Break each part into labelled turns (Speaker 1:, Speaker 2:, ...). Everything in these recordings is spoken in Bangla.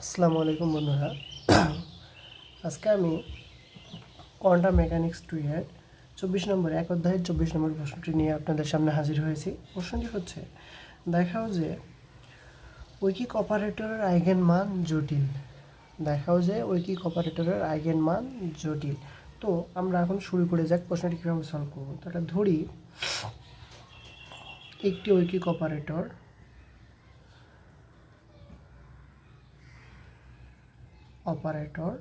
Speaker 1: আসসালামু আলাইকুম বন্ধুরা। আজকে আমি কোয়ান্টাম মেকানিক্স টু এর চব্বিশ নম্বর, এক অধ্যায়ের চব্বিশ নম্বর প্রশ্নটি নিয়ে আপনাদের সামনে হাজির হয়েছি। প্রশ্নটি হচ্ছে, দেখাও যে ঐকিক অপারেটরের আইগেন মান জটিল। দেখাও যে ঐকিক অপারেটরের আইগেন মান জটিল। তো আমরা এখন শুরু করে যাক, প্রশ্নটি কীভাবে সলভ করব। তাহলে ধরি, একটি ঐকিক অপারেটর অপারেটর।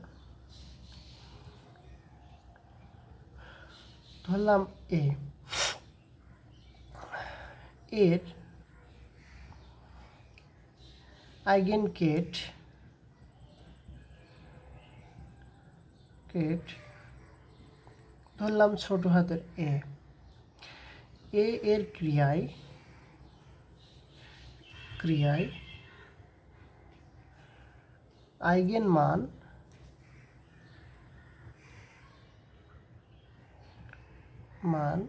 Speaker 1: ধরলাম এ এর আইগেন কেট কেট ধরলাম ছোট হাতের এ এ এর ক্রিয়ায় ক্রিয়ায় আইগেন মান মান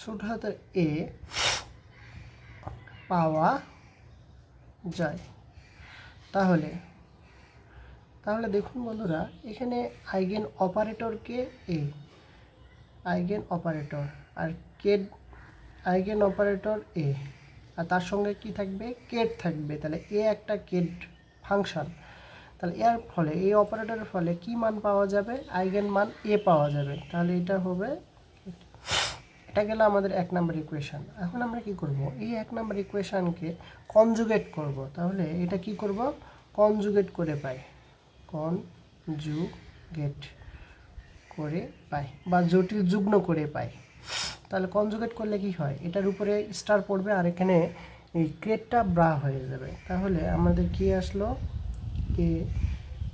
Speaker 1: ছোট হাতের এ পাওয়া যায়। তাহলে তাহলে দেখুন বন্ধুরা, এখানে আইগেন অপারেটরকে এ, আইগেন অপারেটর আর কেট, আইগেন অপারেটর এ, আর তার সঙ্গে কি থাকবে? কেট থাকবে। তাহলে এ একটা কেট ফাংশন। তাহলে এর ফলে, এই অপারেটরের ফলে কি মান পাওয়া যাবে? আইগেন মান এ পাওয়া যাবে। তাহলে এটা হবে, এটা গেল আমাদের এক নাম্বার ইকুয়েশান এখন আমরা কি করব? এই এক নাম্বার ইকুয়েশানকে কনজুগেট করব। তাহলে এটা কি করব? কনজুগেট করে পাই। কনজুগেট করে পাই বা জটিল যুগ্ন করে পাই। তাহলে কনজুগেট করলে কি হয়? এটার উপরে স্টার পড়বে আর এখানে এই ক্রেটটা ব্রা হয়ে যাবে। তাহলে আমাদের কি আসলো? এ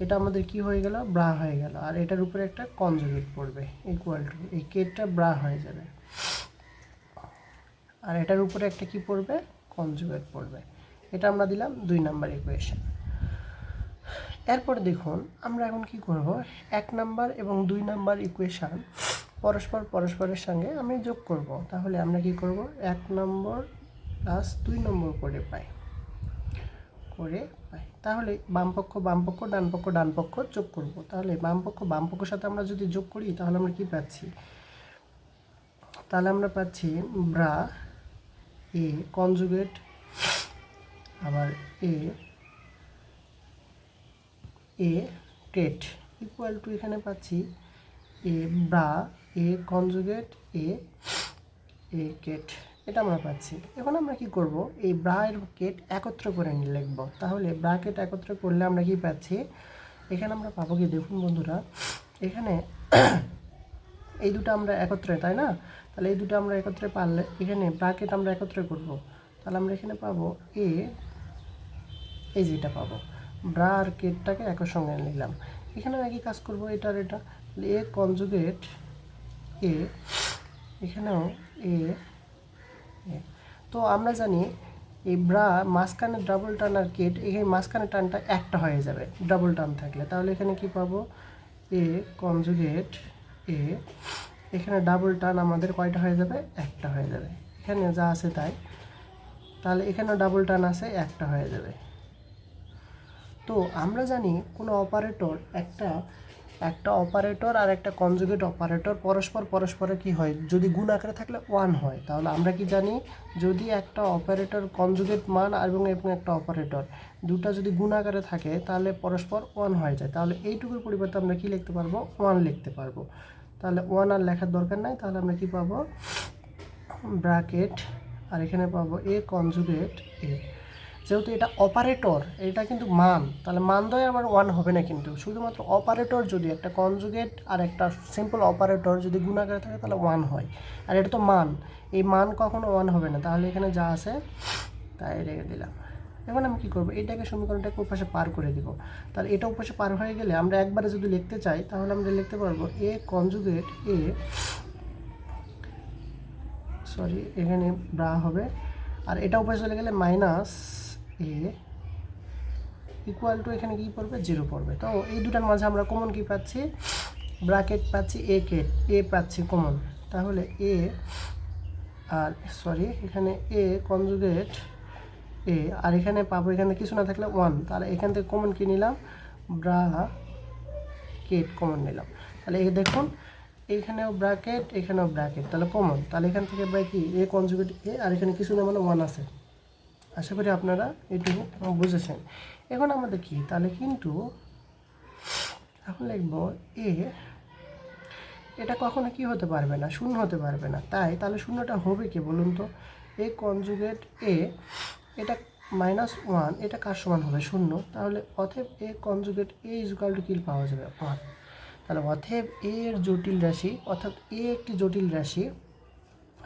Speaker 1: এটা আমাদের কি হয়ে গেল? ব্রা হয়ে গেল। আর এটার উপরে একটা কনজুগেট পড়বে ইকুয়াল টু এই কেটটা ব্রা হয়ে যাবে। আর এটার উপরে একটা কি পড়বে? কনজুগেট পড়বে। এটা আমরা দিলাম দুই নাম্বার ইকুয়েশন এরপর দেখুন, আমরা এখন কি করব? এক নাম্বার এবং দুই নাম্বার ইকুয়েশান পরস্পর পরস্পরের সঙ্গে আমি যোগ করব। তাহলে আমরা কি করব? এক নম্বর প্লাস দুই নম্বর করে পাই। করে পাই। তাহলে বামপক্ষ বামপক্ষ, ডানপক্ষ ডানপক্ষ যোগ করব। তাহলে বামপক্ষ, বামপক্ষের সাথে আমরা যদি যোগ করি, তাহলে আমরা কি পাচ্ছি? তাহলে আমরা পাচ্ছি ব্রা এ কনজুগেট আবার A A ket equal to এখানে পাচ্ছি A bra, A conjugate, A A ket এটা আমরা পাচ্ছি। এখন আমরা কি করব? এই ব্রা এর কেট একত্র করে নিয়ে লিখব। তাহলে ব্রা কেট একত্র করলে আমরা কি পাচ্ছি? এখানে আমরা পাবো কি? দেখুন বন্ধুরা, এখানে এই দুটো আমরা একত্রে, তাই না? তাহলে এই দুটো আমরা একত্রে পারলে এখানে ব্রাকেট আমরা একত্রে করব। তাহলে আমরা এখানে পাবো এ এই যেটা পাবো। ব্রা আর কেটটাকে একর সঙ্গে নিলাম। এখানে একই কাজ করব? এটার এটা। এ কনজুগেট এ এখানেও এ। তো আমরা জানি এই ব্রা মাঝখানে ডাবল টান আর কেট এখানে মাঝখানে টানটা একটা হয়ে যাবে ডাবল টান থাকলে। তাহলে এখানে কি পাবো? এ কনজুগেট এ এখানে ডাবল টান আমাদের কয়টা হয়ে যাবে? একটা হয়ে যাবে। এখানে যা আছে তাই। তাহলে এখানেও ডাবল টান আছে, একটা হয়ে যাবে। তো আমরা জানি কোনো অপারেটর একটা একটা অপারেটর আর একটা কনজুগেট অপারেটর পরস্পর পরস্পরে কি হয়? যদি গুণ আকারে থাকলে ওয়ান হয়। তাহলে আমরা কি জানি? যদি একটা অপারেটর কনজুগেট মান এবং এবং একটা অপারেটর দুটা যদি গুণ আকারে থাকে, তাহলে পরস্পর ওয়ান হয়ে যায়। তাহলে এইটুকুর পরিবর্তে আমরা কি লিখতে পারব? ওয়ান লিখতে পারব। তাহলে ওয়ান আর লেখার দরকার নাই। তাহলে আমরা কি পাবো? ব্র্যাকেট আর এখানে পাবো এ কনজুগেট এ যেহেতু এটা অপারেটর এটা কিন্তু মান, তাহলে মান দয় আবার ওয়ান হবে না কিন্তু। শুধুমাত্র অপারেটর যদি একটা কনজুগেট আর একটা সিম্পল অপারেটর যদি গুণাকারে থাকে, তাহলে ওয়ান হয়। আর এটা তো মান, এই মান কখনো ওয়ান হবে না। তাহলে এখানে যা আছে, তাই রেখে দিলাম। এখন আমি কী করব? এটাকে সমীকরণটাকে ওপাশে পার করে দিব। তাহলে এটা ওপাশে পার হয়ে গেলে আমরা একবারে যদি লিখতে চাই, তাহলে আমরা লিখতে পারব এ কনজুগেট এ সরি এখানে ব্রা হবে। আর এটা উপরে চলে গেলে মাইনাস এ ইকুয়াল টু এখানে কি পড়বে? জিরো পড়বে। তো এই দুটার মাঝে আমরা কমন কি পাচ্ছি? ব্র্যাকেট পাচ্ছি এ কে এ পাচ্ছি কমন তাহলে এ আর সরি এখানে এ কনজুগেট এ আর এখানে পাবো, এখানে কিছু না থাকলে ওয়ান তাহলে এখান থেকে কমন কি নিলাম? ব্রা কেট কমন নিলাম। তাহলে এই দেখুন এইখানেও ব্র্যাকেট এখানেও ব্র্যাকেট তাহলে কমন তাহলে এখান থেকে পাই কি? এ কনজুগেট এ আর এখানে কিছু না মানে ওয়ান আছে। আশা করি আপনারা এটুকু বুঝেছেন। এখন আমাদের কি? তাহলে কিন্তু এখন লিখব এ, এটা কখনো কি হতে পারবে না, শূন্য হতে পারবে না। তাই তাহলে শূন্যটা হবে কি বলুন তো? এ কনজুগেট এ, এটা মাইনাস ওয়ান এটা কার সমান হবে? শূন্য। তাহলে অথেব A conjugate A equal to কিল পাওয়া যাবে? ওয়ান তাহলে অথেব এ এর জটিল রাশি, অর্থাৎ এ একটি জটিল রাশি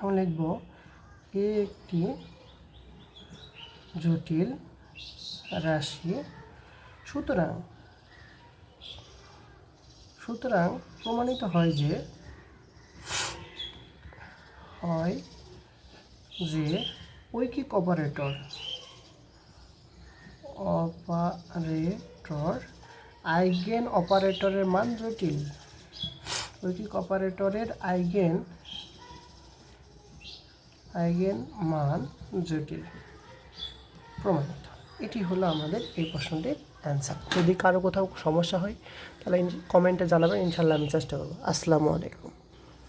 Speaker 1: আমরা লিখব এ একটি জটিল রাশি। সুতরাং সুতরাং প্রমাণিত হয় যে হয় যে ঐকিক অপারেটর অপারেটর, আইগেন অপারেটরের মান জটিল। ঐকিক অপারেটরের আইগেন আইগেন মান জটিল। প্রমাণিত এটি হলো আমাদের এই প্রশ্নটির অ্যান্সার যদি কারও কোথাও সমস্যা হয়, তাহলে কমেন্টে জানাবেন ইনশাল্লাহ আমি চেষ্টা করব। আসসালামু আলাইকুম।